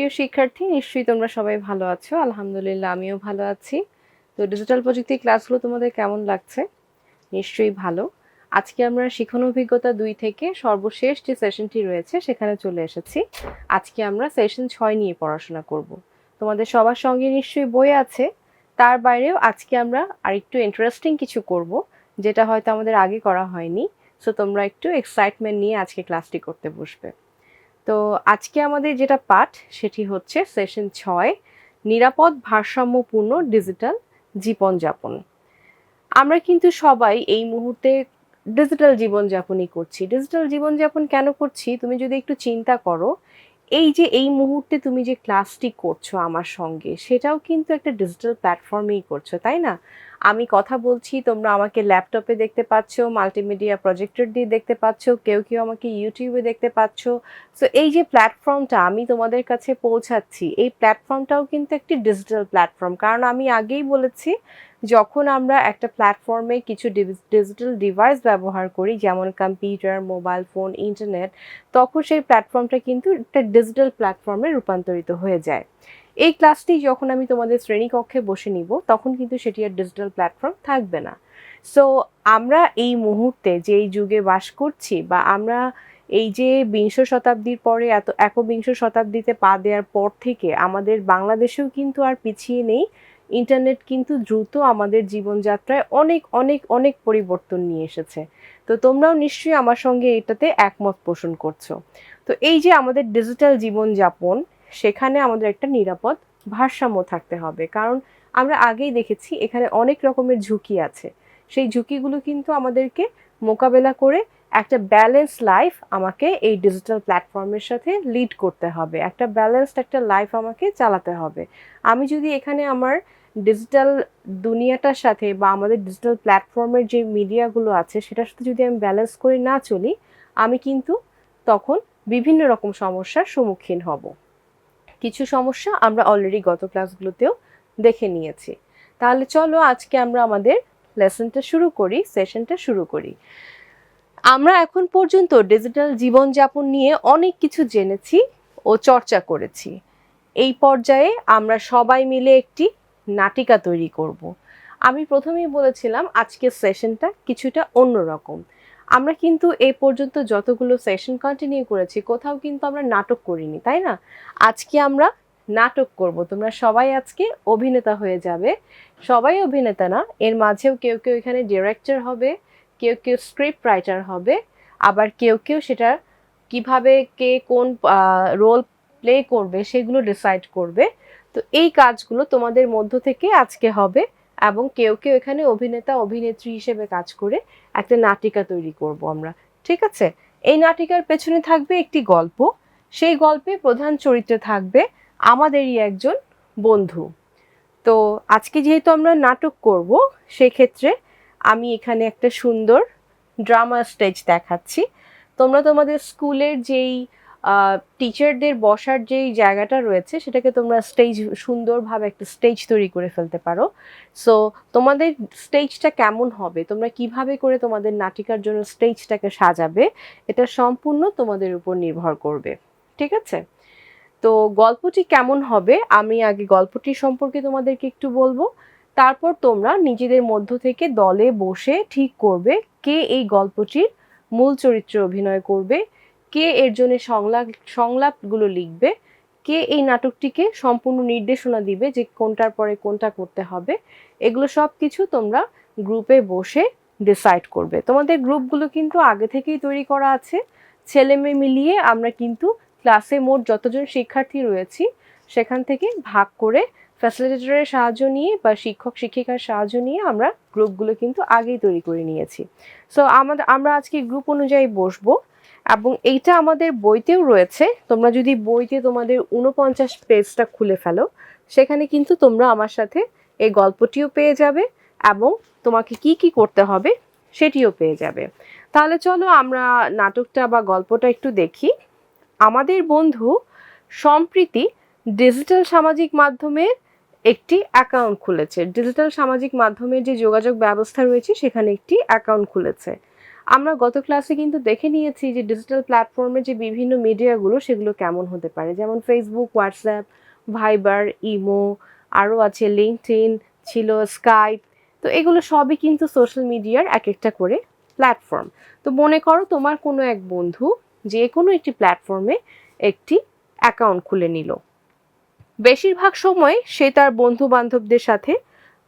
প্রিয় শিক্ষার্থী, নিশ্চয়ই তোমরা সবাই ভালো আছো। আলহামদুলিল্লাহ, আমিও ভালো আছি। তো ডিজিটাল প্রযুক্তি ক্লাসগুলো তোমাদের কেমন লাগছে? নিশ্চয়ই ভালো। আজকে আমরা শিখন অভিজ্ঞতা দুই থেকে সর্বশেষ যে সেশনটি রয়েছে, সেখানে চলে এসেছি। আজকে আমরা সেশন ছয় নিয়ে পড়াশোনা করব। তোমাদের সবার সঙ্গে নিশ্চয়ই বই আছে। তার বাইরেও আজকে আমরা আরেকটু ইন্টারেস্টিং কিছু করব, যেটা হয়তো আমাদের আগে করা হয়নি। সো তোমরা একটু এক্সাইটমেন্ট নিয়ে আজকে ক্লাসটি করতে বসবে। তো আজকে আমাদের যেটা পাঠ, সেটি হচ্ছে সেশন ছয়, নিরাপদ ভারসাম্যপূর্ণ ডিজিটাল জীবনযাপন। আমরা কিন্তু সবাই এই মুহূর্তে ডিজিটাল জীবনযাপনই করছি। ডিজিটাল জীবনযাপন কেন করছি, তুমি যদি একটু চিন্তা করো, এই যে এই মুহূর্তে তুমি যে ক্লাসটি করছ আমার সঙ্গে, সেটাও কিন্তু একটা ডিজিটাল প্ল্যাটফর্মেই করছ, তাই না? আমি কথা বলছি, তোমরা আমাকে ল্যাপটপে দেখতে পাচ্ছ মাল্টিমিডিয়া প্রজেক্টর দিয়ে দেখতে পাচ্ছ, কেউ কেউ আমাকে ইউটিউবে দেখতে পাচ্ছ। সো এই যে প্ল্যাটফর্মটা আমি তোমাদের কাছে পৌঁছাচ্ছি, এই প্ল্যাটফর্মটাও কিন্তু একটি ডিজিটাল প্ল্যাটফর্ম কারণ আমি আগেই বলেছি, যখন আমরা একটা প্ল্যাটফর্মে কিছু ডিজিটাল ডিভাইস ব্যবহার করি, যেমন কম্পিউটার মোবাইল ফোন ইন্টারনেট তখন সেই প্ল্যাটফর্মটা কিন্তু একটা ডিজিটাল প্ল্যাটফর্মে রূপান্তরিত হয়ে যায়। এই ক্লাসটি যখন আমি তোমাদের শ্রেণীকক্ষে বসে নিব, তখন কিন্তু সেটি আর ডিজিটাল প্ল্যাটফর্ম থাকবে না। সো আমরা এই মুহূর্তে যে এই যুগে বাস করছি বা আমরা এই যে বিংশ শতাব্দীর পরে এত, একবিংশ শতাব্দীতে পা দেওয়ার পর থেকে আমাদের বাংলাদেশেও কিন্তু আর পিছিয়ে নেই। ইন্টারনেট কিন্তু দ্রুত আমাদের জীবনযাত্রায় অনেক অনেক অনেক পরিবর্তন নিয়ে এসেছে। তো তোমরাও নিশ্চয়ই আমার সঙ্গে এটাতে একমত পোষণ করছ। তো এই যে আমাদের ডিজিটাল জীবনযাপন সেখানে আমাদের একটা নিরাপদ ভারসাম্য থাকতে হবে। কারণ আমরা আগেই দেখেছি এখানে অনেক রকমের ঝুঁকি আছে। সেই ঝুঁকিগুলো কিন্তু আমাদেরকে মোকাবেলা করে একটা ব্যালেন্স লাইফ আমাকে এই ডিজিটাল প্ল্যাটফর্মের সাথে লিড করতে হবে। একটা ব্যালেন্সড একটা লাইফ আমাকে চালাতে হবে। আমি যদি এখানে আমার ডিজিটাল দুনিয়াটার সাথে বা আমাদের ডিজিটাল প্ল্যাটফর্মের যে মিডিয়াগুলো আছে সেটার সাথে যদি আমি ব্যালেন্স করে না চলি, আমি কিন্তু তখন বিভিন্ন রকম সমস্যার সম্মুখীন হব। কিছু সমস্যা আমরা অলরেডি গত ক্লাসগুলোতেও দেখে নিয়েছি। তাহলে চলো আজকে আমরা আমাদের লেসনটা শুরু করি সেশনটা শুরু করি। আমরা এখন পর্যন্ত ডিজিটাল জীবনযাপন নিয়ে অনেক কিছু জেনেছি ও চর্চা করেছি। এই পর্যায়ে আমরা সবাই মিলে একটি নাটিকা তৈরি করব। আমি প্রথমেই বলেছিলাম আজকের সেশনটা কিছুটা অন্যরকম। আমরা কিন্তু এই পর্যন্ত যতগুলো সেশন কন্টিনিউ করেছি, কোথাও কিন্তু আমরা নাটক করিনি, তাই না? আজকে আমরা নাটক করব। তোমরা সবাই আজকে অভিনেতা হয়ে যাবে। সবাই অভিনেতা না, এর মাঝেও কেউ কেউ এখানে ডিরেক্টর হবে, কেউ কেউ স্ক্রিপ্ট রাইটার হবে, আবার কেউ কেউ সেটা কীভাবে কে কোন রোল প্লে করবে সেগুলো ডিসাইড করবে। তো এই কাজগুলো তোমাদের মধ্য থেকে আজকে হবে। এবং কেউ কেউ এখানে অভিনেতা, অভিনেত্রী হিসেবে কাজ করে একটা নাটিকা তৈরি করব আমরা, ঠিক আছে? এই নাটিকার পেছনে থাকবে একটি গল্প। সেই গল্পে প্রধান চরিত্রে থাকবে আমাদেরই একজন বন্ধু। তো আজকে যেহেতু আমরা নাটক করব, সেক্ষেত্রে আমি এখানে একটা সুন্দর ড্রামা স্টেজ দেখাচ্ছি। তোমরা তোমাদের স্কুলের যেই টিচারদের বসার যেই জায়গাটা রয়েছে, সেটাকে তোমরা স্টেজ সুন্দরভাবে একটা স্টেজ তৈরি করে ফেলতে পারো। সো তোমাদের স্টেজটা কেমন হবে? তোমরা কীভাবে করে তোমাদের নাটিকার জন্য স্টেজটাকে সাজাবে? এটা সম্পূর্ণ তোমাদের উপর নির্ভর করবে। ঠিক আছে? তো গল্পটি কেমন হবে? আমি আগে গল্পটি সম্পর্কে তোমাদেরকে একটু বলব। তারপর তোমরা নিজেদের মধ্য থেকে দলে বসে ঠিক করবে কে এই গল্পটির মূল চরিত্রে অভিনয় করবে। কে এর জন্য সংলাপ, সংলাপগুলো লিখবে, কে এই নাটকটিকে সম্পূর্ণ নির্দেশনা দিবে যে কোনটার পরে কোনটা করতে হবে, এগুলো সব কিছু তোমরা গ্রুপে বসে ডিসাইড করবে। তোমাদের গ্রুপগুলো কিন্তু আগে থেকেই তৈরি করা আছে। ছেলে মেয়ে মিলিয়ে আমরা কিন্তু ক্লাসে মোট যতজন শিক্ষার্থী রয়েছি, সেখান থেকে ভাগ করে ফ্যাসিলিটেটরের সাহায্য নিয়ে বা শিক্ষক, শিক্ষিকার সাহায্য নিয়ে আমরা গ্রুপগুলো কিন্তু আগেই তৈরি করে নিয়েছি। সো আমাদের, আমরা আজকে গ্রুপ অনুযায়ী বসবো। এবং এইটা আমাদের বইতেও রয়েছে। তোমরা যদি বইতে তোমাদের উনপঞ্চাশ পেজটা খুলে ফেলো, সেখানে কিন্তু তোমরা আমার সাথে এই গল্পটিও পেয়ে যাবে এবং তোমাকে কি কি করতে হবে সেটিও পেয়ে যাবে। তাহলে চলো আমরা নাটকটা বা গল্পটা একটু দেখি। আমাদের বন্ধু সম্প্রীতি ডিজিটাল সামাজিক মাধ্যমের একটি অ্যাকাউন্ট খুলেছে। ডিজিটাল সামাজিক মাধ্যমের যে যোগাযোগ ব্যবস্থা রয়েছে, সেখানে একটি অ্যাকাউন্ট খুলেছে। আমরা গত ক্লাসে কিন্তু দেখে নিয়েছি যে ডিজিটাল প্ল্যাটফর্মে যে বিভিন্ন মিডিয়াগুলো সেগুলো কেমন হতে পারে। যেমন ফেসবুক হোয়াটসঅ্যাপ ভাইবার ইমো আরও আছে লিঙ্কড ছিল স্কাইপ তো এগুলো সবই কিন্তু সোশ্যাল মিডিয়ার এক একটা করে প্ল্যাটফর্ম তো মনে করো তোমার কোনো এক বন্ধু যে কোনো একটি প্ল্যাটফর্মে একটি অ্যাকাউন্ট খুলে নিল। বেশিরভাগ সময় সে তার বন্ধু বান্ধবদের সাথে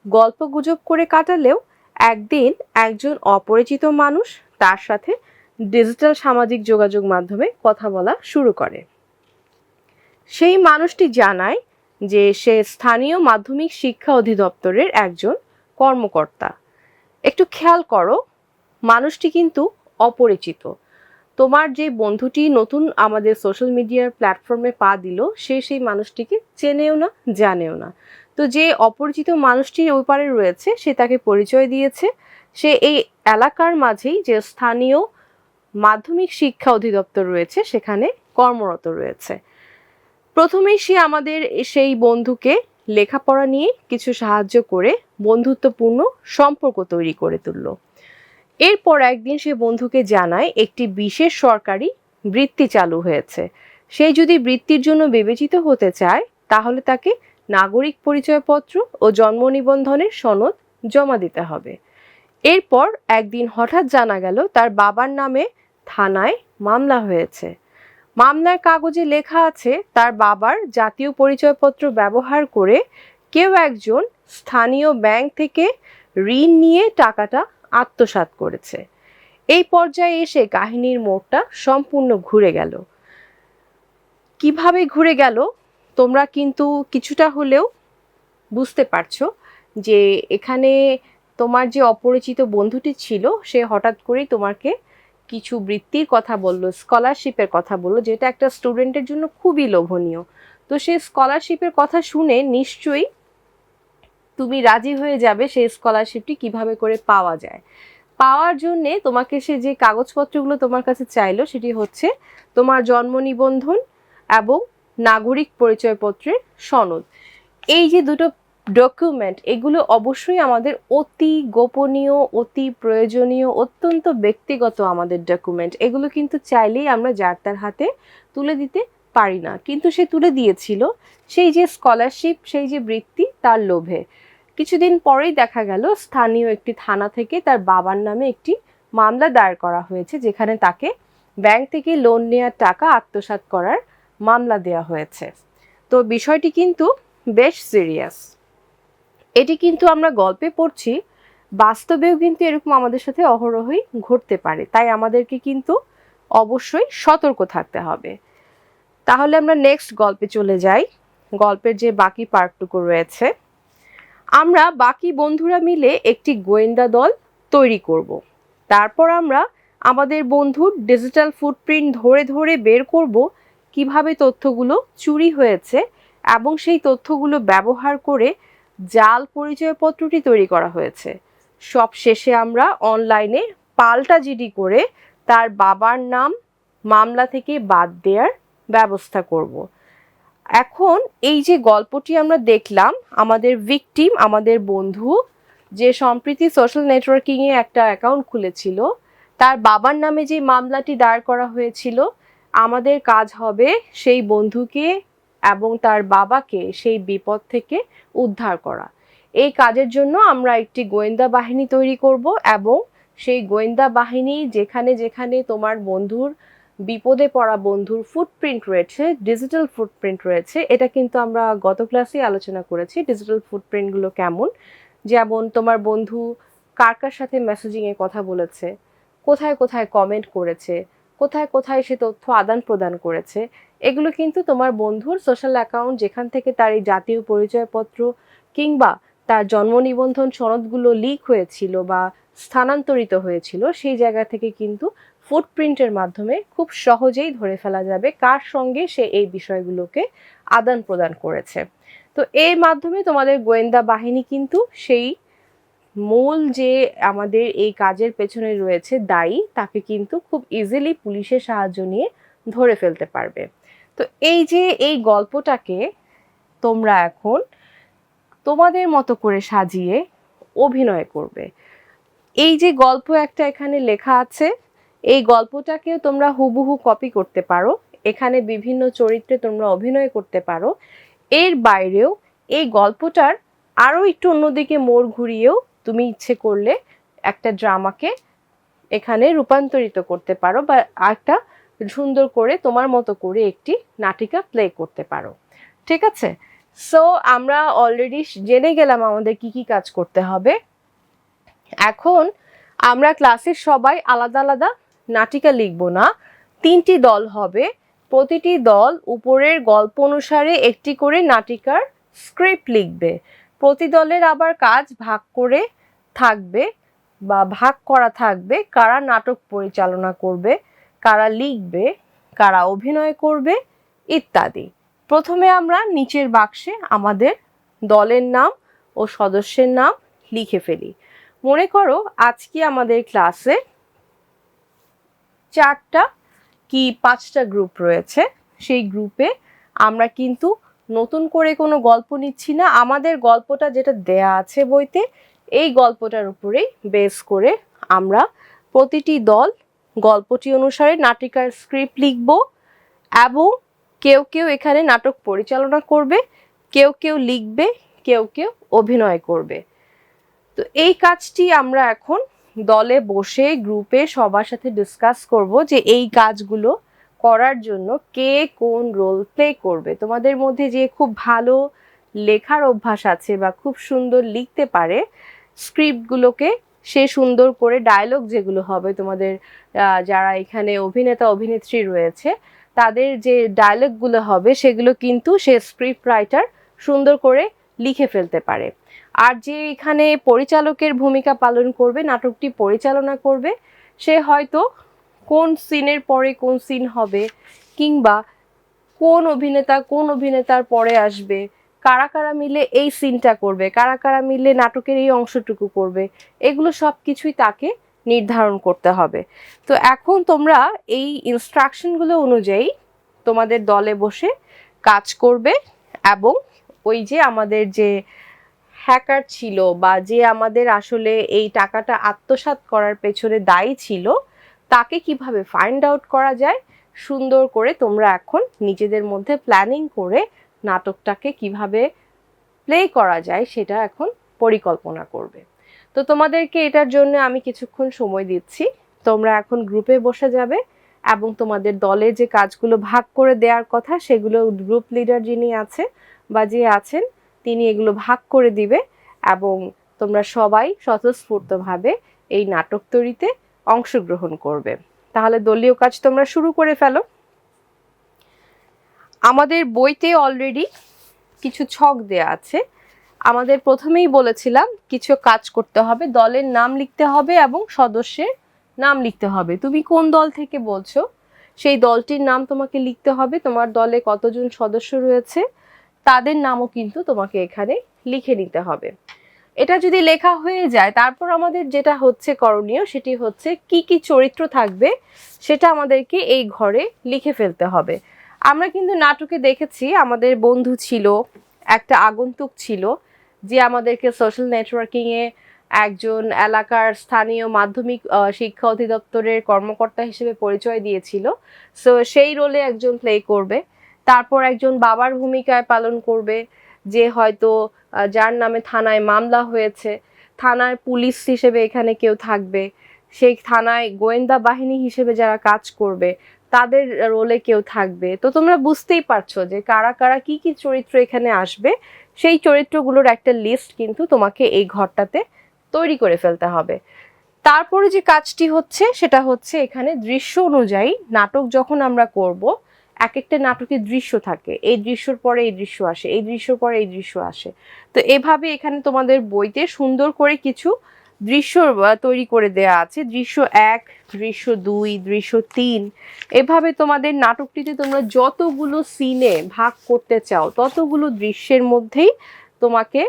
গল্প গুজব করে কাটালেও একদিন একজন অপরিচিত মানুষ তার সাথে ডিজিটাল সামাজিক যোগাযোগ মাধ্যমে কথা বলা শুরু করে। সেই মানুষটি জানায় যে সে স্থানীয় মাধ্যমিক শিক্ষা অধিদপ্তরের একজন কর্মকর্তা। একটু খেয়াল করো, মানুষটি কিন্তু অপরিচিত। তোমার যে বন্ধুটি নতুন আমাদের সোশ্যাল মিডিয়ার প্ল্যাটফর্মে পা দিল, সে সেই মানুষটিকে চেনেও না, জানেও না। তো যে অপরিচিত মানুষটি ওই পারে রয়েছে, সে তাকে পরিচয় দিয়েছে। সে এই এলাকার মাঝেই যে স্থানীয় মাধ্যমিক শিক্ষা অধিদপ্তর রয়েছে, সেখানে কর্মরত রয়েছে। প্রথমেই সে আমাদের সেই বন্ধুকে লেখাপড়া নিয়ে কিছু সাহায্য করে বন্ধুত্বপূর্ণ সম্পর্ক তৈরি করে তুলল। এরপর একদিন সে বন্ধুকে জানায়, একটি বিশেষ সরকারি বৃত্তি চালু হয়েছে। সে যদি বৃত্তির জন্য বিবেচিত হতে চায়, তাহলে তাকে নাগরিক পরিচয়পত্র ও জন্ম নিবন্ধনের সনদ জমা দিতে হবে। এরপর একদিন হঠাৎ জানা গেল তার বাবার নামে থানায় মামলা হয়েছে। মামলার কাগজে লেখা আছে, তার বাবার জাতীয় পরিচয়পত্র ব্যবহার করে কেউ একজন স্থানীয় ব্যাংক থেকে ঋণ নিয়ে টাকাটা আত্মসাৎ করেছে। এই পর্যায়ে এসে কাহিনীর মোড়টা সম্পূর্ণ ঘুরে গেল। কীভাবে ঘুরে গেল? তোমরা কিন্তু কিছুটা হলেও বুঝতে পারছ যে এখানে তোমার যে অপরিচিত বন্ধুটি ছিল, সে হঠাৎ করেই তোমাকে কিছু বৃত্তির কথা বলল, স্কলারশিপের কথা বলল, যেটা একটা স্টুডেন্টের জন্য খুবই লোভনীয়। তো সেই স্কলারশিপের কথা শুনে নিশ্চয়ই তুমি রাজি হয়ে যাবে সেই স্কলারশিপটি কীভাবে করে পাওয়া যায়। পাওয়ার জন্যে তোমাকে সে যে কাগজপত্রগুলো তোমার কাছে চাইলো, সেটি হচ্ছে তোমার জন্ম নিবন্ধন এবং নাগরিক পরিচয়পত্রের সনদ। এই যে দুটো ডকুমেন্ট এগুলো অবশ্যই আমাদের অতি গোপনীয়, অতি প্রয়োজনীয়, অত্যন্ত ব্যক্তিগত আমাদের ডকুমেন্ট এগুলো কিন্তু চাইলেই আমরা যার তার হাতে তুলে দিতে পারি না। কিন্তু সে তুলে দিয়েছিল, সেই যে স্কলারশিপ সেই যে বৃত্তি, তার লোভে। কিছুদিন পরেই দেখা গেল, স্থানীয় একটি থানা থেকে তার বাবার নামে একটি মামলা দায়ের করা হয়েছে, যেখানে তাকে ব্যাংক থেকে লোন নেওয়ার টাকা আত্মসাৎ করার মামলা দেওয়া হয়েছে। তো বিষয়টি কিন্তু বেশ সিরিয়াস। এটি কিন্তু আমরা গল্পে পড়ছি, বাস্তবেও কিন্তু এরকম আমাদের সাথে অহরহই ঘটতে পারে। তাই আমাদেরকে কিন্তু অবশ্যই সতর্ক থাকতে হবে। তাহলে আমরা নেক্সট গল্পে চলে যাই। গল্পের যে বাকি পার্টটুকু রয়েছে, আমরা বাকি বন্ধুরা মিলে একটি গোয়েন্দা দল তৈরি করব। তারপর আমরা আমাদের বন্ধুর ডিজিটাল ফুটপ্রিন্ট ধরে ধরে বের করব কীভাবে তথ্যগুলো চুরি হয়েছে এবং সেই তথ্যগুলো ব্যবহার করে জাল পরিচয়পত্রটি তৈরি করা হয়েছে। সব শেষে আমরা অনলাইনে পাল্টা জিডি করে তার বাবার নাম, মামলা থেকে বাদ দেওয়ার ব্যবস্থা করব। এখন এই যে গল্পটি আমরা দেখলাম, আমাদের ভিকটিম আমাদের বন্ধু যে সম্প্রীতি সোশ্যাল নেটওয়ার্কিংয়ে একটা অ্যাকাউন্ট খুলেছিল, তার বাবার নামে যে মামলাটি দায়ের করা হয়েছিল আমাদের কাজ হবে সেই বন্ধুকে এবং তার বাবাকে সেই বিপদ থেকে উদ্ধার করা। এই কাজের জন্য আমরা একটি গোয়েন্দা বাহিনী তৈরি করব এবং সেই গোয়েন্দা বাহিনী যেখানে যেখানে তোমার বন্ধুর বিপদে পড়া বন্ধুর ফুটপ্রিন্ট রয়েছে ডিজিটাল ফুটপ্রিন্ট রয়েছে, এটা কিন্তু আমরা গত ক্লাসে আলোচনা করেছি ডিজিটাল ফুটপ্রিন্টগুলো কেমন? যেমন তোমার বন্ধু কার কার সাথে মেসেজিংয়ে কথা বলেছে, কোথায় কোথায় কমেন্ট করেছে কোথায় কোথায় সে তথ্য আদান প্রদান করেছে, এগুলো কিন্তু তোমার বন্ধুর সোশ্যাল অ্যাকাউন্ট যেখান থেকে তার এই জাতীয় পরিচয়পত্র কিংবা তার জন্ম নিবন্ধন সনদগুলো লিক হয়েছিল বা স্থানান্তরিত হয়েছিল, সেই জায়গা থেকে কিন্তু ফুটপ্রিন্টের মাধ্যমে খুব সহজেই ধরে ফেলা যাবে কার সঙ্গে সে এই বিষয়গুলোকে আদান প্রদান করেছে। তো এর মাধ্যমে তোমাদের গোয়েন্দা বাহিনী কিন্তু সেই মূল যে আমাদের এই কাজের পেছনে রয়েছে দায়ী, তাকে কিন্তু খুব ইজিলি পুলিশের সাহায্য নিয়ে ধরে ফেলতে পারবে। তো এই যে এই গল্পটাকে তোমরা এখন তোমাদের মতো করে সাজিয়ে অভিনয় করবে। এই যে গল্প একটা এখানে লেখা আছে, এই গল্পটাকেও তোমরা হুবহু কপি করতে পারো। এখানে বিভিন্ন চরিত্রে তোমরা অভিনয় করতে পারো। এর বাইরেও এই গল্পটার আরও একটু অন্যদিকে মোড় ঘুরিয়েও তুমি ইচ্ছে করলে একটা ড্রামাকে এখানে রূপান্তরিত করতে পারো বা একটা সুন্দর করে তোমার মতো করে একটি নাটিকা প্লে করতে পারো। ঠিক আছে? সো আমরা অলরেডি জেনে গেলাম আমাদের কি কি কাজ করতে হবে। এখন আমরা ক্লাসের সবাই আলাদা আলাদা নাটিকা লিখব না। তিনটি দল হবে। প্রতিটি দল উপরের গল্প অনুসারে একটি করে নাটিকার স্ক্রিপ্ট লিখবে। প্রতি দলের আবার কাজ ভাগ করে থাকবে বা ভাগ করা থাকবে কারা নাটক পরিচালনা করবে, কারা লিখবে, কারা অভিনয় করবে ইত্যাদি। প্রথমে আমরা নিচের বাক্সে আমাদের দলের নাম ও সদস্যের নাম লিখে ফেলি। মনে করো আজকে আমাদের ক্লাসে চারটা কি পাঁচটা গ্রুপ রয়েছে, সেই গ্রুপে আমরা কিন্তু নতুন করে কোনো গল্প নিচ্ছি না। আমাদের গল্পটা যেটা দেয়া আছে বইতে, এই গল্পটার উপরেই বেস করে আমরা প্রতিটি দল গল্পটি অনুসারে নাটিকার স্ক্রিপ্ট লিখব এবং কেউ কেউ এখানে নাটক পরিচালনা করবে, কেউ কেউ লিখবে, কেউ কেউ অভিনয় করবে। তো এই কাজটি আমরা এখন দলে বসে, গ্রুপে সবার সাথে ডিসকাস করব যে এই কাজগুলো করার জন্য কে কোন রোল প্লে করবে? তোমাদের মধ্যে যে খুব ভালো লেখার অভ্যাস আছে বা খুব সুন্দর লিখতে পারে স্ক্রিপ্টগুলোকে সে সুন্দর করে ডায়লগ যেগুলো হবে, তোমাদের যারা এখানে অভিনেতা, অভিনেত্রী রয়েছে, তাদের যে ডায়লগগুলো হবে, সেগুলো কিন্তু সে স্ক্রিপ্ট রাইটার সুন্দর করে লিখে ফেলতে পারে। আর যে এখানে পরিচালকের ভূমিকা পালন করবে, নাটকটি পরিচালনা করবে, সে হয়তো কোন সিনের পরে কোন সিন হবে, কিংবা কোন অভিনেতা কোন অভিনেতার পরে আসবে, কারা কারা মিলে এই সিনটা করবে, কারা কারা মিলে নাটকের এই অংশটুকু করবে, এগুলো সব কিছুই তাকে নির্ধারণ করতে হবে। তো এখন তোমরা এই ইনস্ট্রাকশনগুলো অনুযায়ী তোমাদের দলে বসে কাজ করবে এবং ওই যে আমাদের যে হ্যাকার ছিল বা যে আমাদের আসলে এই টাকাটা আত্মসাৎ করার পেছনে দায়ী ছিল তাকে কীভাবে ফাইন্ড আউট করা যায়, সুন্দর করে তোমরা এখন নিজেদের মধ্যে প্ল্যানিং করে নাটকটাকে কীভাবে প্লে করা যায় সেটা এখন পরিকল্পনা করবে। তো তোমাদেরকে এটার জন্য আমি কিছুক্ষণ সময় দিচ্ছি। তোমরা এখন গ্রুপে বসে যাবে এবং তোমাদের দলে যে কাজগুলো ভাগ করে দেওয়ার কথা সেগুলো গ্রুপ লিডার যিনি আছে বা যে আছেন, তিনি এগুলো ভাগ করে দিবে এবং তোমরা সবাই স্বতঃস্ফূর্তভাবে এই নাটক তৈরিতে অংশগ্রহণ করবে। তাহলে দলীয় কাজ তোমরা শুরু করে ফেলো। আমাদের বইতে অলরেডি কিছু ছক দেয়া আছে। আমাদের প্রথমেই বলেছিলাম, কিছু কাজ করতে হবে, দলের নাম লিখতে হবে এবং সদস্যের নাম লিখতে হবে। তুমি কোন দল থেকে বলছো? সেই দলটির নাম তোমাকে লিখতে হবে। তোমার দলে কতজন সদস্য রয়েছে? তাদের নামও কিন্তু তোমাকে এখানে লিখে নিতে হবে। এটা যদি লেখা হয়ে যায়, তারপর আমাদের যেটা হচ্ছে করণীয় সেটি হচ্ছে কি কি চরিত্র থাকবে সেটা আমাদেরকে এই ঘরে লিখে ফেলতে হবে। আমরা কিন্তু নাটকে দেখেছি, আমাদের বন্ধু ছিল, একটা আগন্তুক ছিল, যে আমাদেরকে সোশ্যাল নেটওয়ার্কিংয়ে একজন এলাকার স্থানীয় মাধ্যমিক শিক্ষা অধিদপ্তরের কর্মকর্তা হিসেবে পরিচয় দিয়েছিল। সো সেই রোলে একজন প্লে করবে, তারপর একজন বাবার ভূমিকায় পালন করবে যে হয়তো যার নামে থানায় মামলা হয়েছে, থানার পুলিশ হিসেবে এখানে কেউ থাকবে, সেই থানায় গোয়েন্দা বাহিনী হিসেবে যারা কাজ করবে, তাদের রোলে কেউ থাকবে। তো তোমরা বুঝতেই পারছ যে কারা কারা কি কি চরিত্র এখানে আসবে, সেই চরিত্রগুলোর একটা লিস্ট কিন্তু তোমাকে এই ঘরটাতে তৈরি করে ফেলতে হবে। তারপরে যে কাজটি হচ্ছে, সেটা হচ্ছে এখানে দৃশ্য অনুযায়ী নাটক যখন আমরা করব এক একটা নাটকের দৃশ্য থাকে। এই দৃশ্যর পরে এই দৃশ্য আসে, এই দৃশ্যর পরে এই দৃশ্য আসে। তো এভাবে এখানে তোমাদের বইতে সুন্দর করে কিছু দৃশ্য তৈরি করে দেয়া আছে। দৃশ্য এক, দৃশ্য দুই, দৃশ্য তিন। এভাবে তোমাদের নাটকটিতে তোমরা যতগুলো সিনে ভাগ করতে চাও, ততগুলো দৃশ্যের মধ্যেই তোমাকে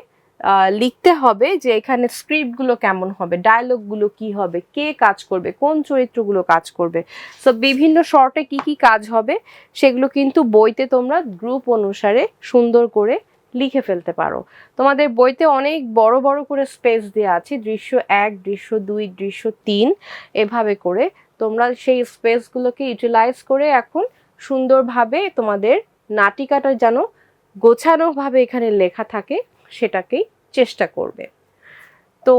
লিখতে হবে যে এখানে স্ক্রিপ্টগুলো কেমন হবে ডায়লগগুলো কি হবে, কে কাজ করবে, কোন চরিত্রগুলো কাজ করবে। সো বিভিন্ন শর্টে কি কি কাজ হবে, সেগুলো কিন্তু বইতে তোমরা গ্রুপ অনুসারে সুন্দর করে লিখে ফেলতে পারো। তোমাদের বইতে অনেক বড় বড় করে স্পেস দেওয়া আছে, দৃশ্য এক, দৃশ্য দুই, দৃশ্য তিন, এভাবে করে তোমরা সেই স্পেসগুলোকে ইউটিলাইজ করে এখন সুন্দরভাবে তোমাদের নাটিকাটা যেন গোছানোভাবে এখানে লেখা থাকে, সেটাকেই চেষ্টা করবে। তো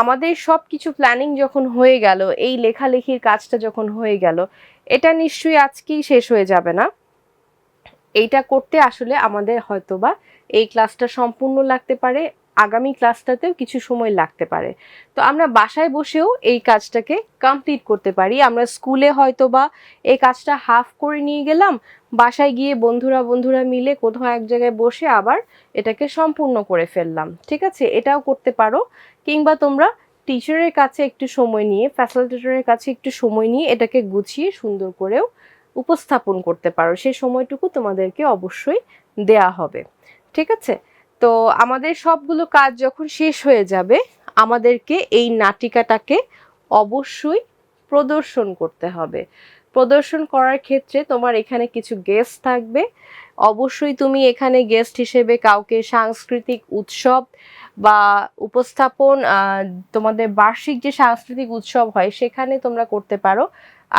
আমাদের সব কিছু প্ল্যানিং যখন হয়ে গেল, এই লেখালেখির কাজটা যখন হয়ে গেল, এটা নিশ্চয়ই আজকেই শেষ হয়ে যাবে না। এইটা করতে আসলে আমাদের হয়তোবা এই ক্লাসটা সম্পূর্ণ লাগতে পারে। আগামী ক্লাসটাতেও কিছু সময় লাগতে পারে। তো আমরা বাসায় বসেও এই কাজটাকে কমপ্লিট করতে পারি। আমরা স্কুলে হয়তো বা এই কাজটা হাফ করে নিয়ে গেলাম, বাসায় গিয়ে বন্ধুরা বন্ধুরা মিলে কোথাও এক জায়গায় বসে আবার এটাকে সম্পূর্ণ করে ফেললাম। ঠিক আছে? এটাও করতে পারো। কিংবা তোমরা টিচারের কাছে একটু সময় নিয়ে ফ্যাসিলিটেটরের কাছে একটু সময় নিয়ে এটাকে গুছিয়ে সুন্দর করেও উপস্থাপন করতে পারো। সেই সময়টুকু তোমাদেরকে অবশ্যই দেয়া হবে। ঠিক আছে? তো আমাদের সবগুলো কাজ যখন শেষ হয়ে যাবে, আমাদেরকে এই নাটিকাটাকে অবশ্যই প্রদর্শন করতে হবে। প্রদর্শন করার ক্ষেত্রে তোমার এখানে কিছু গেস্ট থাকবে। অবশ্যই তুমি এখানে গেস্ট হিসেবে কাউকে সাংস্কৃতিক উৎসব বা উপস্থাপন তোমাদের বার্ষিক যে সাংস্কৃতিক উৎসব হয়, সেখানে তোমরা করতে পারো।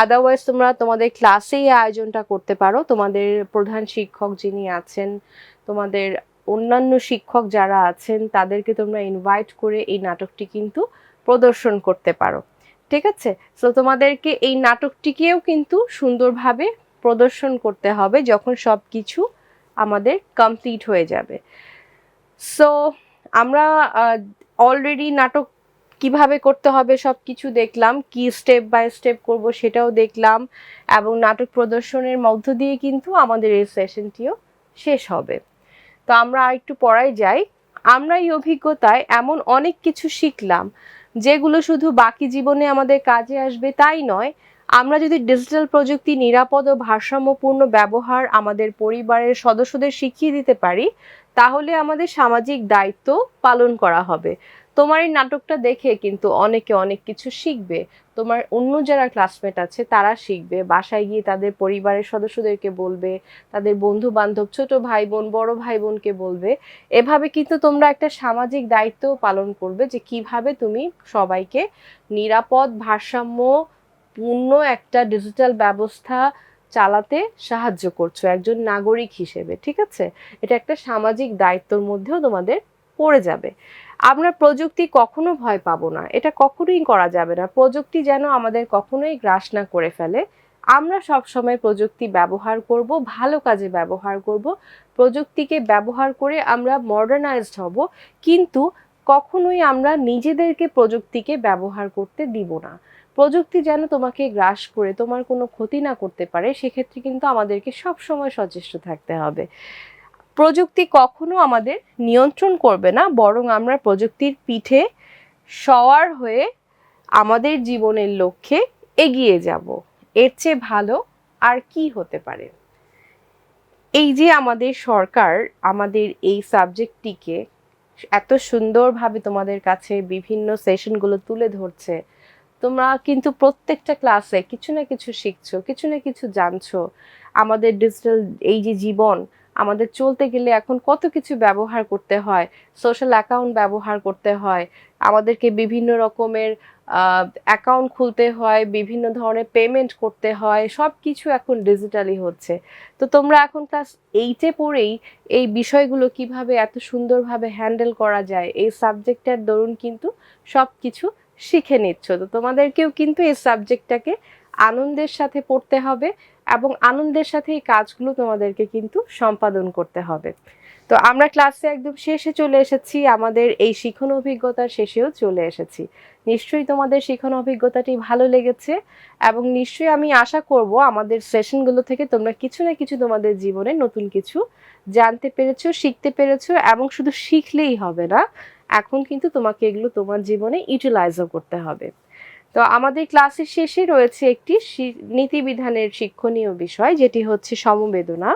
আদারওয়াইজ তোমরা তোমাদের ক্লাসেই আয়োজনটা করতে পারো। তোমাদের প্রধান শিক্ষক যিনি আছেন, তোমাদের অন্যান্য শিক্ষক যারা আছেন, তাদেরকে তোমরা ইনভাইট করে এই নাটকটি কিন্তু প্রদর্শন করতে পারো। ঠিক আছে? তো তোমাদেরকে এই নাটকটিকেও কিন্তু সুন্দরভাবে প্রদর্শন করতে হবে যখন সব কিছু আমাদের কমপ্লিট হয়ে যাবে। সো আমরা অলরেডি নাটক কীভাবে করতে হবে সব কিছু দেখলাম, কি স্টেপ বাই স্টেপ করব সেটাও দেখলাম এবং নাটক প্রদর্শনের মধ্য দিয়ে কিন্তু আমাদের এই সেশনটিও শেষ হবে। তো আমরা আর একটু পড়ায় যাই। আমরা এই অভিজ্ঞতায় এমন অনেক কিছু শিখলাম, যেগুলো শুধু বাকি জীবনে আমাদের কাজে আসবে তাই নয়, আমরা যদি ডিজিটাল প্রযুক্তি নিরাপদ ও ভারসাম্যপূর্ণ ব্যবহার আমাদের পরিবারের সদস্যদের শিখিয়ে দিতে পারি, তাহলে আমাদের সামাজিক দায়িত্ব পালন করা হবে। তোমার এই নাটকটা দেখে কিন্তু অনেকে অনেক কিছু শিখবে। তোমার অন্য যারা ক্লাসমেট আছে, তারা শিখবে। বাসায় গিয়ে তাদের পরিবারের সদস্যদেরকে বলবে, তাদের বন্ধু বান্ধব ছোট ভাই বোন বড় ভাই বোনকে বলবে। এভাবে কিন্তু তোমরা একটা সামাজিক দায়িত্ব পালন করবে যে কীভাবে তুমি সবাইকে নিরাপদ ভারসাম্য পূর্ণ একটা ডিজিটাল ব্যবস্থা চালাতে সাহায্য করছ, একজন নাগরিক হিসেবে, ঠিক আছে? এটা একটা সামাজিক দায়িত্বর মধ্যেও তোমাদের পড়ে যাবে। আমরা প্রযুক্তি কখনো ভয় পাবো না। এটা কখনোই করা যাবে না। প্রযুক্তি যেন আমাদের কখনোই গ্রাস না করে ফেলে। আমরা সব সময় প্রযুক্তি ব্যবহার করব, ভালো কাজে ব্যবহার করব। প্রযুক্তিকে ব্যবহার করে আমরা মডার্নাইজড হব। কিন্তু কখনোই আমরা নিজেদেরকে প্রযুক্তিকে ব্যবহার করতে দিব না। প্রযুক্তি যেন তোমাকে গ্রাস করে, তোমার কোনো ক্ষতি না করতে পারে, সেক্ষেত্রে কিন্তু আমাদেরকে সব সময় সচেষ্ট থাকতে হবে। প্রযুক্তি কখনো আমাদের নিয়ন্ত্রণ করবে না, বরং আমরা প্রযুক্তির পিঠে সওয়ার হয়ে আমাদের জীবনের লক্ষ্যে এগিয়ে যাব। এর চেয়ে ভালো আর কি হতে পারে? এই যে আমাদের সরকার আমাদের এই সাবজেক্টটিকে এত সুন্দরভাবে তোমাদের কাছে বিভিন্ন সেশনগুলো তুলে ধরছে, তোমরা কিন্তু প্রত্যেকটা ক্লাসে কিছু না কিছু শিখছো, কিছু না কিছু জানছো। আমাদের ডিজিটাল এই যে জীবন আমাদের চলতে গেলে এখন কত কিছু ব্যবহার করতে হয় সোশ্যাল অ্যাকাউন্ট ব্যবহার করতে হয়, আমাদেরকে বিভিন্ন রকমের অ্যাকাউন্ট খুলতে হয়, বিভিন্ন ধরনের পেমেন্ট করতে হয় সব কিছু এখন ডিজিটালি হচ্ছে। তো তোমরা এখন ক্লাস এইটে পড়েই এই বিষয়গুলো কীভাবে এত সুন্দরভাবে হ্যান্ডেল করা যায়, এই সাবজেক্টের দরুন কিন্তু সব কিছু শিখে নিচ্ছ। তো তোমাদেরকেও কিন্তু এই সাবজেক্টটাকে আনন্দের সাথে পড়তে হবে এবং আনন্দের সাথে এই কাজগুলো তোমাদেরকে কিন্তু সম্পাদন করতে হবে। তো আমরা ক্লাসে একদম শেষে চলে এসেছি, আমাদের এই শিখন অভিজ্ঞতার শেষেও চলে এসেছি। নিশ্চয়ই তোমাদের শিখন অভিজ্ঞতাটি ভালো লেগেছে এবং নিশ্চয়ই আমি আশা করব আমাদের সেশনগুলো থেকে তোমরা কিছু না কিছু তোমাদের জীবনে নতুন কিছু জানতে পেরেছ, শিখতে পেরেছ এবং শুধু শিখলেই হবে না, এখন কিন্তু তোমাকে এগুলো তোমার জীবনে ইউটিলাইজও করতে হবে। তো আমাদের ক্লাসের শেষে রয়েছে একটি নীতিবিধানের শিক্ষণীয় বিষয়, যেটি হচ্ছে সমবেদনা।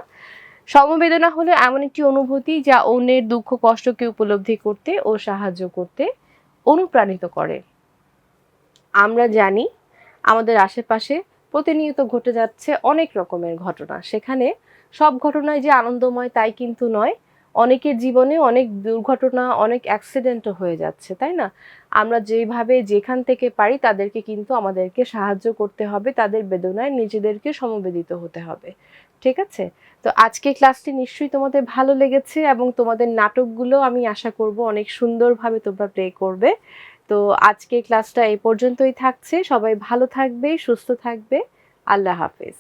সমবেদনা হলো এমন একটি অনুভূতি যা অন্যের দুঃখ, কষ্টকে উপলব্ধি করতে ও সাহায্য করতে অনুপ্রাণিত করে। আমরা জানি আমাদের আশেপাশে প্রতিনিয়ত ঘটে যাচ্ছে অনেক রকমের ঘটনা। সেখানে সব ঘটনায় যে আনন্দময় তাই কিন্তু নয় অনেকের জীবনে অনেক দুর্ঘটনা, অনেক অ্যাক্সিডেন্টও হয়ে যাচ্ছে, তাই না? আমরা যেভাবে যেখান থেকে পারি তাদেরকে কিন্তু আমাদেরকে সাহায্য করতে হবে, তাদের বেদনায় নিজেদেরকে সমবেদিত হতে হবে, ঠিক আছে? তো আজকে ক্লাসটি নিশ্চয়ই তোমাদের ভালো লেগেছে এবং তোমাদের নাটকগুলো আমি আশা করব অনেক সুন্দরভাবে তোমরা প্লে করবে। তো আজকে ক্লাসটা এই পর্যন্তই থাকছে। সবাই ভালো থাকবে, সুস্থ থাকবে। আল্লাহ হাফেজ।